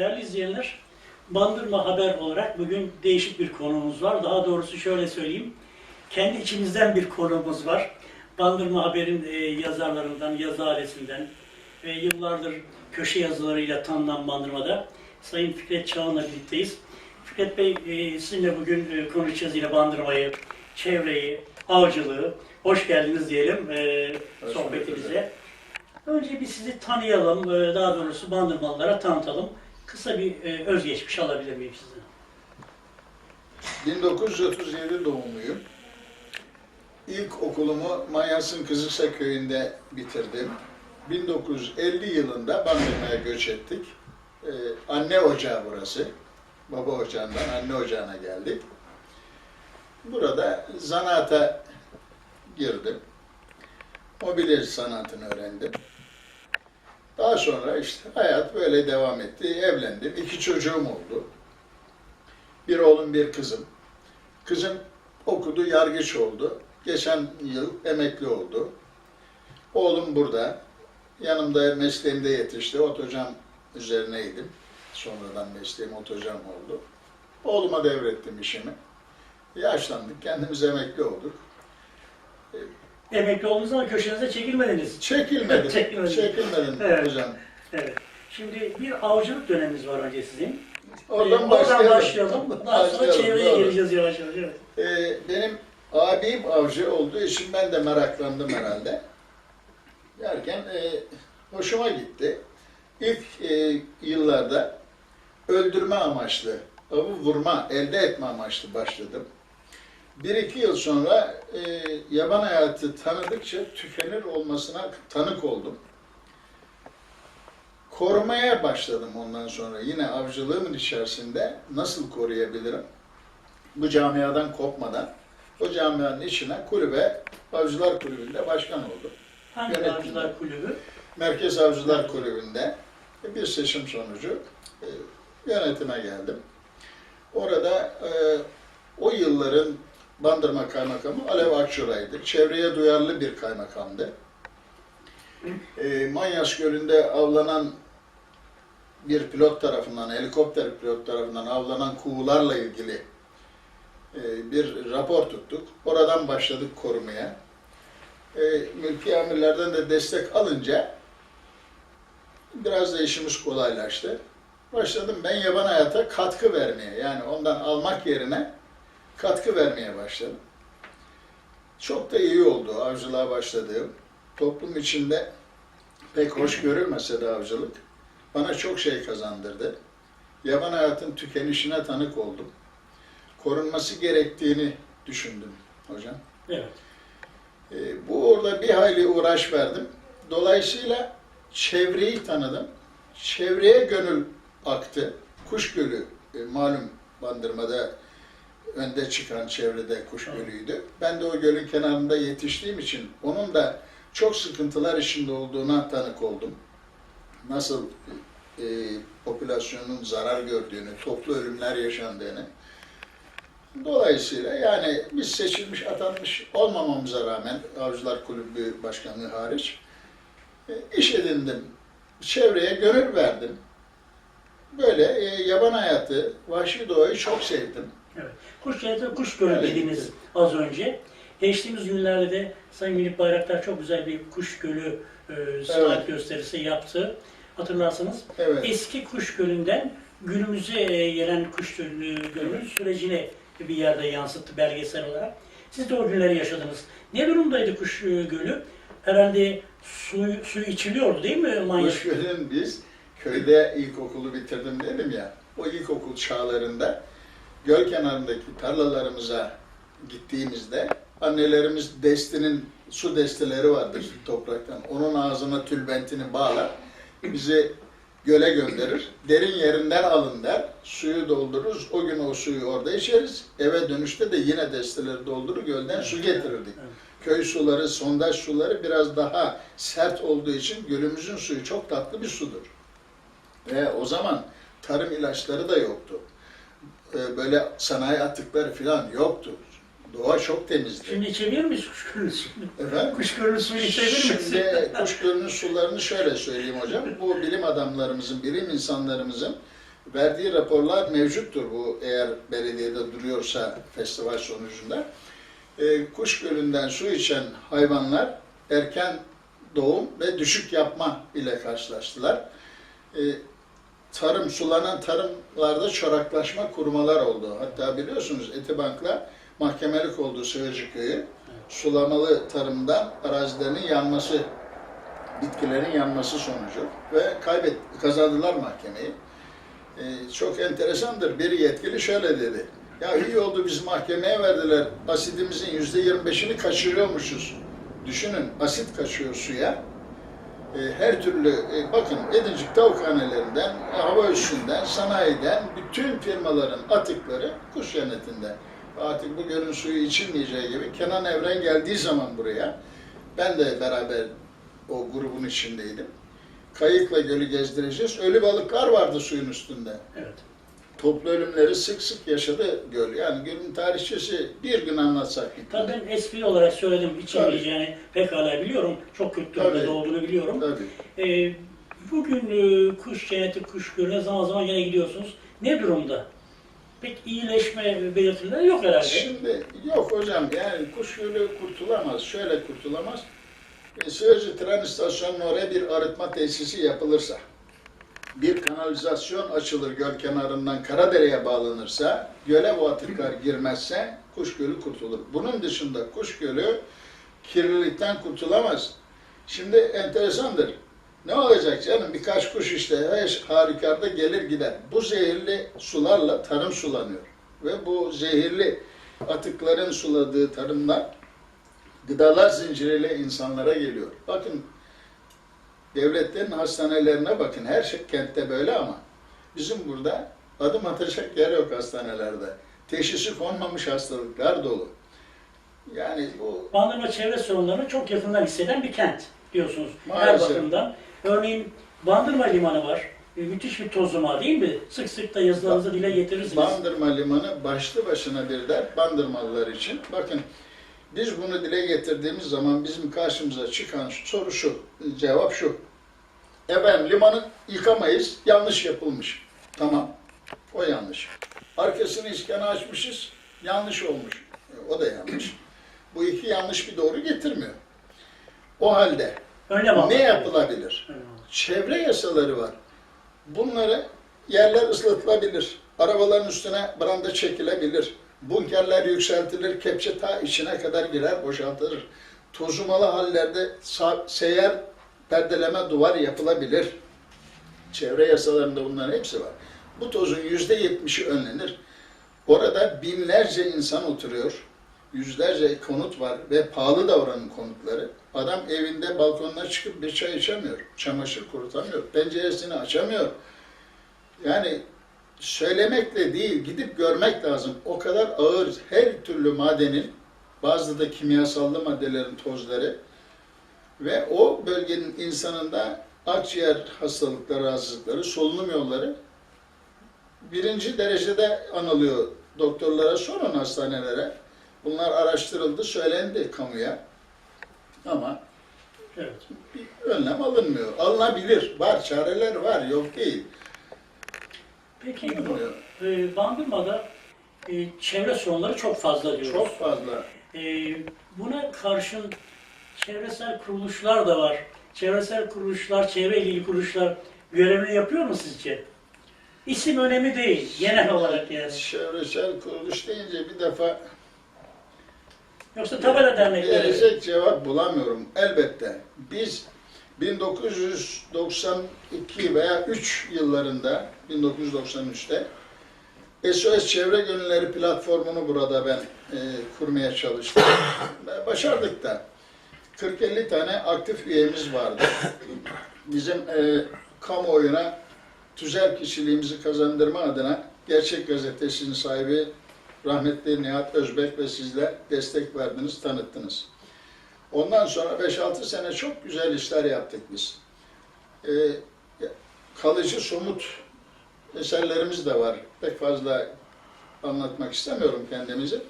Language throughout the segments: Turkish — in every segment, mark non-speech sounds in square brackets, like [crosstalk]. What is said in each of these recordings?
Değerli izleyenler, Bandırma Haber olarak bugün değişik bir konuğumuz var. Daha doğrusu şöyle söyleyeyim, kendi içimizden bir konuğumuz var. Bandırma Haber'in e, yazarlarından, yazı ailesinden ve yıllardır köşe yazılarıyla tanınan Bandırma'da Sayın Fikret Çağan'la birlikteyiz. Fikret Bey, e, sizinle bugün e, konuşacağız yine Bandırma'yı, çevreyi, avcılığı. Hoş geldiniz diyelim e, Hoş sohbetimize. Önce bir sizi tanıyalım, e, daha doğrusu Bandırmalılara tanıtalım. Kısa bir e, özgeçmiş alabilir miyim sizden? 1937 doğumluyum. İlk okulumu Manyas'ın Kızılsa köyünde bitirdim. 1950 yılında Bandırma'ya göç ettik. Ee, anne ocağı burası. Baba ocağından anne ocağına geldik. Burada zanaata girdim. Mobilyacı sanatını öğrendim. Daha sonra işte hayat böyle devam etti. Evlendim. İki çocuğum oldu. Bir oğlum, bir kızım. Kızım okudu, yargıç oldu. Geçen yıl emekli oldu. Oğlum burada. Yanımda mesleğimde yetişti. Otocam üzerineydim. Sonradan mesleğim otocam oldu. Oğluma devrettim işimi. Yaşlandık, kendimiz emekli olduk. Emekli olduğunuz zaman köşenize çekilmediniz. Çekilmedim, [laughs] Çekilmedim. çekilmedim Evet. hocam. Evet. Şimdi bir avcılık döneminiz var önce sizin. Oradan, Ee, başlayalım. başlayalım. Daha sonra Başlayalım, çevreye doğru. geleceğiz yavaş yavaş. Evet. Ee, benim abim avcı olduğu için ben de meraklandım herhalde. Derken e, hoşuma gitti. İlk e, yıllarda öldürme amaçlı, avı vurma, elde etme amaçlı başladım. Bir iki yıl sonra e, yaban hayatı tanıdıkça tükenir olmasına tanık oldum. Korumaya başladım ondan sonra. Yine avcılığımın içerisinde nasıl koruyabilirim? bu camiadan kopmadan o camianın içine kulübe, Avcılar Kulübü'nde başkan oldum. Hangi Yönetim. avcılar kulübü? Merkez Avcılar Kulübü'nde bir seçim sonucu e, yönetime geldim. Orada e, o yılların Bandırma Kaymakamı Alev Akçuray'dı. Çevreye duyarlı bir kaymakamdı. E, Manyas Gölü'nde avlanan bir pilot tarafından, helikopter pilot tarafından avlanan kuğularla ilgili e, bir rapor tuttuk. Oradan başladık korumaya. E, mülki amirlerden de destek alınca biraz da işimiz kolaylaştı. Başladım ben yaban hayata katkı vermeye. Yani ondan almak yerine katkı vermeye başladım. Çok da iyi oldu avcılığa başladığım. Toplum içinde pek hoş görülmese de avcılık bana çok şey kazandırdı. Yaban hayatın tükenişine tanık oldum. Korunması gerektiğini düşündüm hocam. Evet. E, bu orada bir hayli uğraş verdim. Dolayısıyla çevreyi tanıdım. Çevreye gönül aktı. Kuş Gölü e, malum Bandırma'da önde çıkan çevrede Kuş Gölü'ydü. Ben de o gölün kenarında yetiştiğim için onun da çok sıkıntılar içinde olduğuna tanık oldum. Nasıl e, popülasyonun zarar gördüğünü, toplu ölümler yaşandığını. Dolayısıyla yani biz seçilmiş, atanmış olmamamıza rağmen Avcılar Kulübü Başkanlığı hariç e, iş edindim. Çevreye gönül verdim. Böyle e, yaban hayatı, vahşi doğayı çok sevdim. Evet. Kuş gölü, kuş gölü Evet. dediniz az önce. Geçtiğimiz günlerde de Sayın Milli Bayraktar çok güzel bir kuş gölü e, sanat Evet. gösterisi yaptı. Hatırlarsanız. Evet. Eski kuş gölünden günümüze e, gelen kuş gölü, gölünün sürecini bir yerde yansıttı belgesel olarak. Siz de o günleri yaşadınız. Ne durumdaydı kuş e, gölü? Herhalde su, su içiliyordu değil mi Manyas? Kuş Gölü'nün biz köyde ilkokulu bitirdim dedim ya. O ilkokul çağlarında göl kenarındaki tarlalarımıza gittiğimizde annelerimiz destinin su desteleri vardır topraktan. Onun ağzına tülbentini bağlar. Bizi göle gönderir. Derin yerinden alın der. Suyu doldururuz. O gün o suyu orada içeriz. Eve dönüşte de yine desteleri doldurur gölden su getirirdik. Köy suları, sondaj suları biraz daha sert olduğu için gölümüzün suyu çok tatlı bir sudur. Ve o zaman tarım ilaçları da yoktu. Ee, Böyle sanayi atıkları falan yoktu. Doğa çok temizdi. Şimdi içebilir miyiz kuş gölü suyunu? Efendim? Kuş gölü suyu içebilir miyiz? Şimdi kuş gölünün sularını şöyle söyleyeyim hocam. Bu bilim adamlarımızın, bilim insanlarımızın verdiği raporlar mevcuttur bu eğer belediyede duruyorsa festival sonucunda. E, kuş gölünden su içen hayvanlar erken doğum ve düşük yapma ile karşılaştılar. E, tarım, sulanan tarımlarda çoraklaşma kurumalar oldu. Hatta biliyorsunuz Etibank'la mahkemelik oldu Sığırcı Köyü. Sulamalı tarımdan arazilerinin yanması, bitkilerin yanması sonucu ve kaybet, kazandılar mahkemeyi. Ee, çok enteresandır. Bir yetkili şöyle dedi. Ya iyi oldu biz mahkemeye verdiler. Asidimizin yüzde yirmi beşini kaçırıyormuşuz. Düşünün asit kaçıyor suya. Ee, her türlü e, bakın Edincik tavukhanelerinden, hava üstünden, sanayiden bütün firmaların atıkları kuş yanetinde. Artık bu gölün suyu içilmeyeceği gibi Kenan Evren geldiği zaman buraya ben de beraber o grubun içindeydim. Kayıkla gölü gezdireceğiz. Ölü balıklar vardı suyun üstünde. Evet. Toplu ölümleri sık sık yaşadı göl. Yani gölün tarihçesi bir gün anlatsak bitmez. Tabii ben espri olarak söyledim. İçemeyeceğini pekala biliyorum. Çok kötü durumda olduğunu biliyorum. Tabii. Ee, bugün e, kuş cenneti, kuş gölüne zaman zaman yine gidiyorsunuz. Ne durumda? Pek iyileşme belirtileri yok herhalde. Şimdi yok hocam yani kuş gölü kurtulamaz. Şöyle kurtulamaz. E, Sığırcı tren istasyonunun oraya bir arıtma tesisi yapılırsa, bir kanalizasyon açılır göl kenarından Karadere'ye bağlanırsa, göle bu atıklar girmezse kuş gölü kurtulur. Bunun dışında kuş gölü kirlilikten kurtulamaz. Şimdi enteresandır. Ne olacak canım? Birkaç kuş işte harikarda gelir gider. Bu zehirli sularla tarım sulanıyor. Ve bu zehirli atıkların suladığı tarımlar gıdalar zinciriyle insanlara geliyor. Bakın devletlerin hastanelerine bakın. Her şey kentte böyle ama bizim burada adım atacak yer yok hastanelerde. Teşhisi konmamış hastalıklar dolu. Yani bu Bandırma çevre sorunlarını çok yakından hisseden bir kent diyorsunuz. Her Maalesef. bakımdan. Örneğin Bandırma Limanı var. E, müthiş bir tozuma değil mi? Sık sık da yazılarınızda dile getirirsiniz. Bandırma Limanı başlı başına bir dert Bandırmalılar için. Bakın biz bunu dile getirdiğimiz zaman bizim karşımıza çıkan soru şu, cevap şu. Efendim limanı yıkamayız, yanlış yapılmış. Tamam, o yanlış. Arkasını iskana açmışız, yanlış olmuş. O da yanlış. Bu iki yanlış bir doğru getirmiyor. O halde almak ne yapılabilir? Almak. çevre yasaları var. Bunları yerler ıslatılabilir. Arabaların üstüne branda çekilebilir. Bunkerler yükseltilir. Kepçe ta içine kadar girer, boşaltılır. Tozumalı hallerde seyyar perdeleme duvar yapılabilir. Çevre yasalarında bunların hepsi var. Bu tozun yüzde yetmişi önlenir. Orada binlerce insan oturuyor. Yüzlerce konut var ve pahalı da oranın konutları. Adam evinde balkonuna çıkıp bir çay içemiyor. Çamaşır kurutamıyor. Penceresini açamıyor. Yani söylemekle değil, gidip görmek lazım. O kadar ağır her türlü madenin, bazı da kimyasallı maddelerin tozları ve o bölgenin insanında akciğer hastalıkları, rahatsızlıkları, solunum yolları birinci derecede anılıyor. Doktorlara sorun hastanelere. Bunlar araştırıldı, söylendi kamuya. Ama Evet. bir önlem alınmıyor. Alınabilir. Var, çareler var, yok değil. Peki Alınmıyor. e, Bandırma'da e, çevre sorunları çok fazla diyoruz. Çok fazla. E, buna karşın çevresel kuruluşlar da var. Çevresel kuruluşlar, çevre ilgili kuruluşlar görevini yapıyor mu sizce? İsim önemi değil, genel olarak yani. Çevresel kuruluş deyince bir defa Yoksa tabela dernekleri. verecek cevap bulamıyorum. Elbette biz 1992 veya 3 yıllarında 1993'te SOS Çevre Gönülleri platformunu burada ben e, kurmaya çalıştım. Başardık da. 40-50 tane aktif üyemiz vardı. Bizim e, kamuoyuna tüzel kişiliğimizi kazandırma adına Gerçek Gazetesi'nin sahibi rahmetli Nihat Özbek ve sizler destek verdiniz, tanıttınız. Ondan sonra 5-6 sene çok güzel işler yaptık biz. Ee, kalıcı somut eserlerimiz de var. Pek fazla anlatmak istemiyorum kendimizi.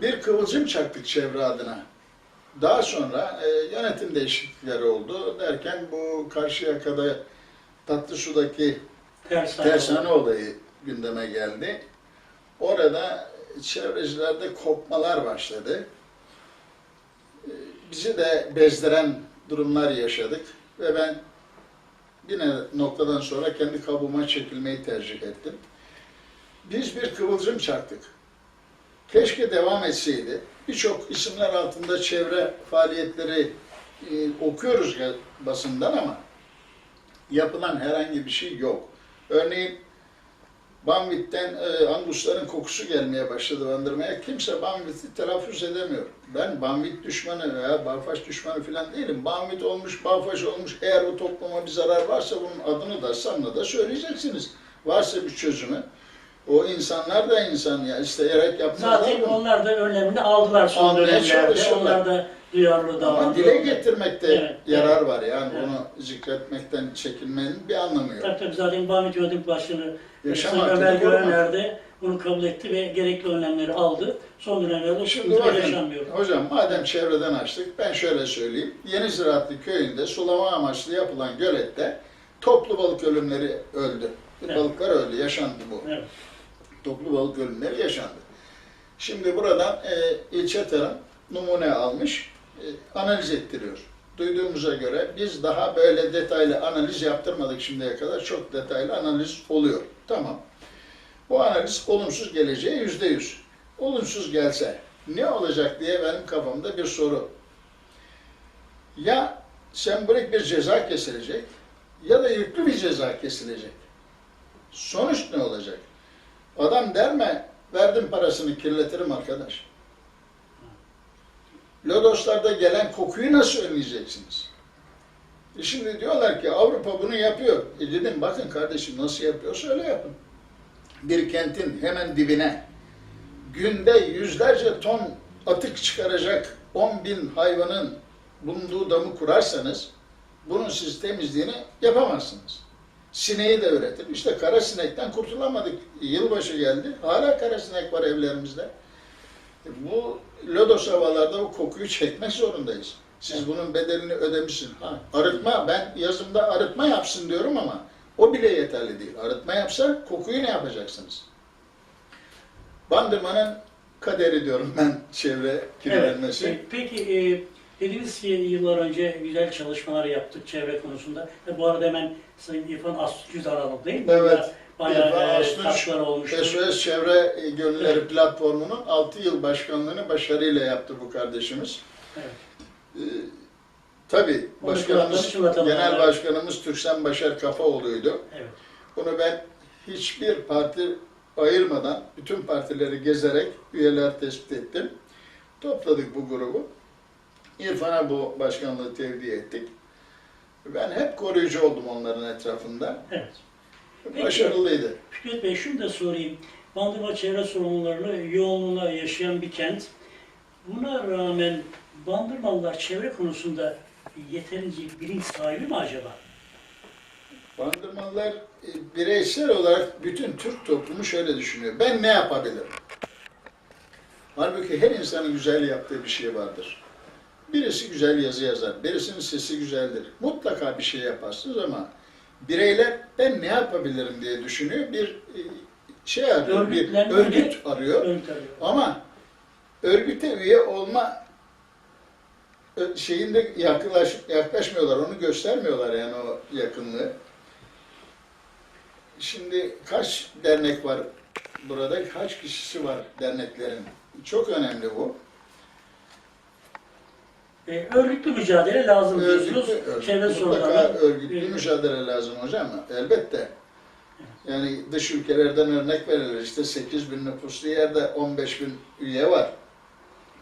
Bir kıvılcım çaktık çevre adına. Daha sonra e, yönetim değişiklikleri oldu derken bu Karşıyaka'da tatlı sudaki Tersane. tersane olayı gündeme geldi. Orada çevrecilerde kopmalar başladı. Ee, Bizi de bezdiren durumlar yaşadık ve ben yine noktadan sonra kendi kabuğuma çekilmeyi tercih ettim. Biz bir kıvılcım çaktık. Keşke devam etseydi. Birçok isimler altında çevre faaliyetleri e, okuyoruz basından ama yapılan herhangi bir şey yok. Örneğin Banvit'ten e, angusların kokusu gelmeye başladı bandırmaya. Kimse Banvit'i telaffuz edemiyor. Ben Banvit düşmanı veya Balfaş düşmanı falan değilim. Banvit olmuş, Balfaş olmuş. Eğer bu topluma bir zarar varsa bunun adını da sanını da söyleyeceksiniz. Varsa bir çözümü. O insanlar da insan ya. isteyerek yapmazlar Zaten bunu. onlar da önlemini aldılar son Almaya dönemlerde. Onlar da duyarlı Ama davrandılar. dile getirmekte Evet, yarar evet. var. Yani Evet. bunu zikretmekten çekinmenin bir anlamı yok. Tabii tabii zaten Bahmet Yönetim Başkanı Yaşam Sayın hakkını Ömer korumak. Görener de bunu kabul etti ve gerekli önlemleri aldı. Son dönemlerde Şimdi bakın yaşanmıyor. hocam madem çevreden açtık ben şöyle söyleyeyim. Yeni Ziraatlı köyünde sulama amaçlı yapılan gölette toplu balık ölümleri öldü. Evet. Balıklar öldü, yaşandı bu. Evet. Toplu balık ölümleri yaşandı. Şimdi buradan e, ilçe tarım numune almış, e, analiz ettiriyor. Duyduğumuza göre biz daha böyle detaylı analiz yaptırmadık şimdiye kadar. Çok detaylı analiz oluyor. Tamam. Bu analiz olumsuz geleceği yüzde yüz. Olumsuz gelse ne olacak diye benim kafamda bir soru. Ya sembolik bir ceza kesilecek ya da yüklü bir ceza kesilecek. Sonuç ne olacak? Adam der mi, verdim parasını kirletirim arkadaş. Lodoslarda gelen kokuyu nasıl önleyeceksiniz? E şimdi diyorlar ki Avrupa bunu yapıyor. E dedim bakın kardeşim nasıl yapıyorsa öyle yapın. Bir kentin hemen dibine günde yüzlerce ton atık çıkaracak 10 bin hayvanın bulunduğu damı kurarsanız bunun siz temizliğini yapamazsınız. Sineği de üretir. İşte kara sinekten kurtulamadık. Yılbaşı geldi. Hala kara sinek var evlerimizde. E Bu lodos havalarda o kokuyu çekmek zorundayız. Siz bunun bedelini ödemişsiniz. Ha, arıtma, ben yazımda arıtma yapsın diyorum ama o bile yeterli değil. Arıtma yapsa kokuyu ne yapacaksınız? Bandırmanın kaderi diyorum ben çevre kirlenmesi. Evet. Peki e, dediniz ki yıllar önce güzel çalışmalar yaptık çevre konusunda. E, bu arada hemen Sayın İrfan Aslıcı da aradık değil mi? Evet. Bayağı İrfan e, Aslıç, olmuştu. SOS Çevre Gönülleri Platformu'nun 6 yıl başkanlığını başarıyla yaptı bu kardeşimiz. Evet. Ee, tabii Onu başkanımız, genel yani. başkanımız Türksen Başar Kafaoğlu'ydu. Evet. Bunu ben hiçbir parti ayırmadan bütün partileri gezerek üyeler tespit ettim. Topladık bu grubu. İrfan'a bu başkanlığı tevdi ettik. Ben hep koruyucu oldum onların etrafında. Evet. Peki. Başarılıydı. Fikret Bey şunu da sorayım. Bandırma çevre sorunlarını yoğunluğuna yaşayan bir kent. Buna rağmen Bandırmalılar çevre konusunda yeterince bilinç sahibi mi acaba? Bandırmalılar e, bireysel olarak bütün Türk toplumu şöyle düşünüyor. Ben ne yapabilirim? Halbuki her insanın güzel yaptığı bir şey vardır. Birisi güzel yazı yazar, birisinin sesi güzeldir. Mutlaka bir şey yaparsınız ama bireyler ben ne yapabilirim diye düşünüyor. Bir e, şey arıyor, bir örgüt arıyor. Ama örgüte üye olma ö- şeyinde yaklaş, yaklaşmıyorlar, onu göstermiyorlar yani o yakınlığı. Şimdi kaç dernek var burada, kaç kişisi var derneklerin? Çok önemli bu. E, örgütlü mücadele lazım diyorsunuz. Örgütlü, örgütlü, Çevre mutlaka örgütlü Evet. mücadele lazım hocam. Elbette. Yani dış ülkelerden örnek verilir. İşte 8 bin nüfuslu yerde 15 bin üye var.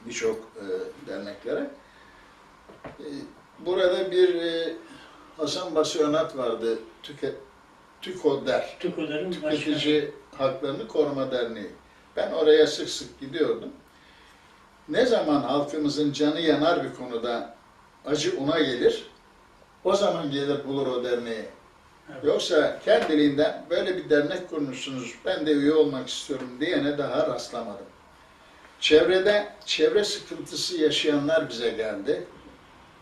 Birçok e, derneklere. E, burada bir e, Hasan Basiyonat vardı. Tüke, TÜKODER. TÜKODER'in başkanı. Tüketici Haklarını Koruma Derneği. Ben oraya sık sık gidiyordum. Ne zaman halkımızın canı yanar bir konuda acı ona gelir, o zaman gelir bulur o derneği. Evet. Yoksa kendiliğinden böyle bir dernek kurmuşsunuz, ben de üye olmak istiyorum diyene daha rastlamadım. Çevrede çevre sıkıntısı yaşayanlar bize geldi.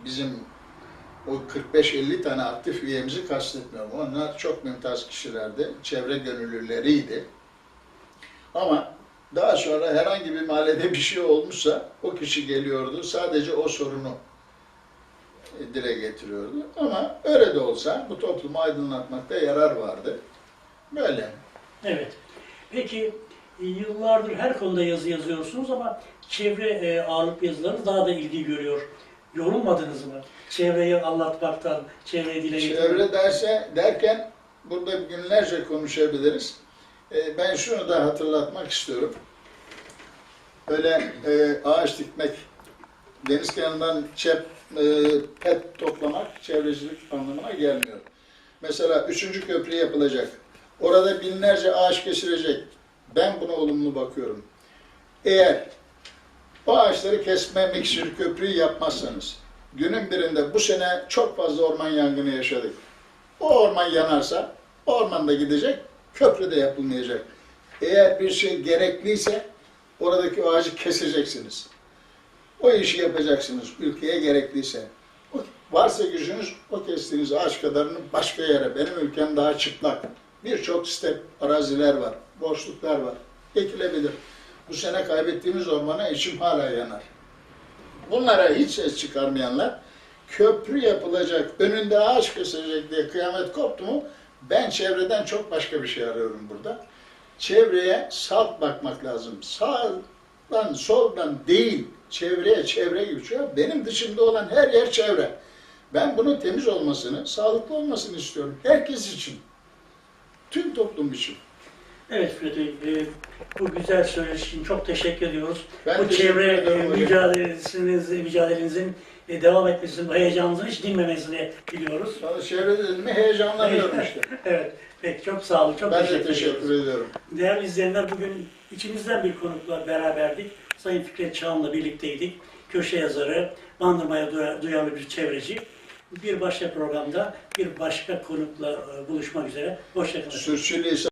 Bizim o 45-50 tane aktif üyemizi kastetmiyorum. Onlar çok mümtaz kişilerdi. Çevre gönüllüleriydi. Ama daha sonra herhangi bir mahallede bir şey olmuşsa o kişi geliyordu. Sadece o sorunu e, dile getiriyordu. Ama öyle de olsa bu toplumu aydınlatmakta yarar vardı. Böyle. Evet. Peki e, yıllardır her konuda yazı yazıyorsunuz ama çevre e, ağırlıklı yazılarınız daha da ilgi görüyor. Yorulmadınız mı? Çevreyi anlatmaktan, çevreyi dile getirmekten. Çevre derse derken burada günlerce konuşabiliriz. E, ben şunu da hatırlatmak istiyorum. Öyle e, ağaç dikmek, deniz kenarından çep, e, pet toplamak çevrecilik anlamına gelmiyor. Mesela üçüncü köprü yapılacak. Orada binlerce ağaç kesilecek. Ben buna olumlu bakıyorum. Eğer o ağaçları kesmemek için köprüyü yapmazsanız, günün birinde bu sene çok fazla orman yangını yaşadık. O orman yanarsa, o orman da gidecek, köprü de yapılmayacak. Eğer bir şey gerekliyse, oradaki ağacı keseceksiniz. O işi yapacaksınız, ülkeye gerekliyse. Varsa gücünüz, o kestiğiniz ağaç kadarını başka yere, benim ülkem daha çıplak. Birçok step araziler var, boşluklar var. Ekilebilir. Bu sene kaybettiğimiz ormana içim hala yanar. Bunlara hiç ses çıkarmayanlar köprü yapılacak, önünde ağaç kesecek diye kıyamet koptu mu ben çevreden çok başka bir şey arıyorum burada. Çevreye salt bakmak lazım. Sağdan soldan değil, çevreye çevre gibi. Benim dışımda olan her yer çevre. Ben bunun temiz olmasını, sağlıklı olmasını istiyorum. Herkes için. Tüm toplum için. Evet Bey, e, bu güzel söyleşi için çok teşekkür ediyoruz. Ben bu teşekkür çevre e, hocam. mücadelesiniz, mücadelenizin e, devam etmesini, heyecanınızın hiç dinmemesini diliyoruz. Sonra çevre dedim mi heyecanlanıyorum [laughs] işte. Evet, peki çok sağ olun, çok Ben de teşekkür, ediyoruz. teşekkür ediyorum. Değerli izleyenler bugün içimizden bir konukla beraberdik. Sayın Fikret Çağan'la birlikteydik. Köşe yazarı, Bandırma'ya duya- duyarlı bir çevreci. Bir başka programda bir başka konukla e, buluşmak üzere. Hoşçakalın. Sürçülisan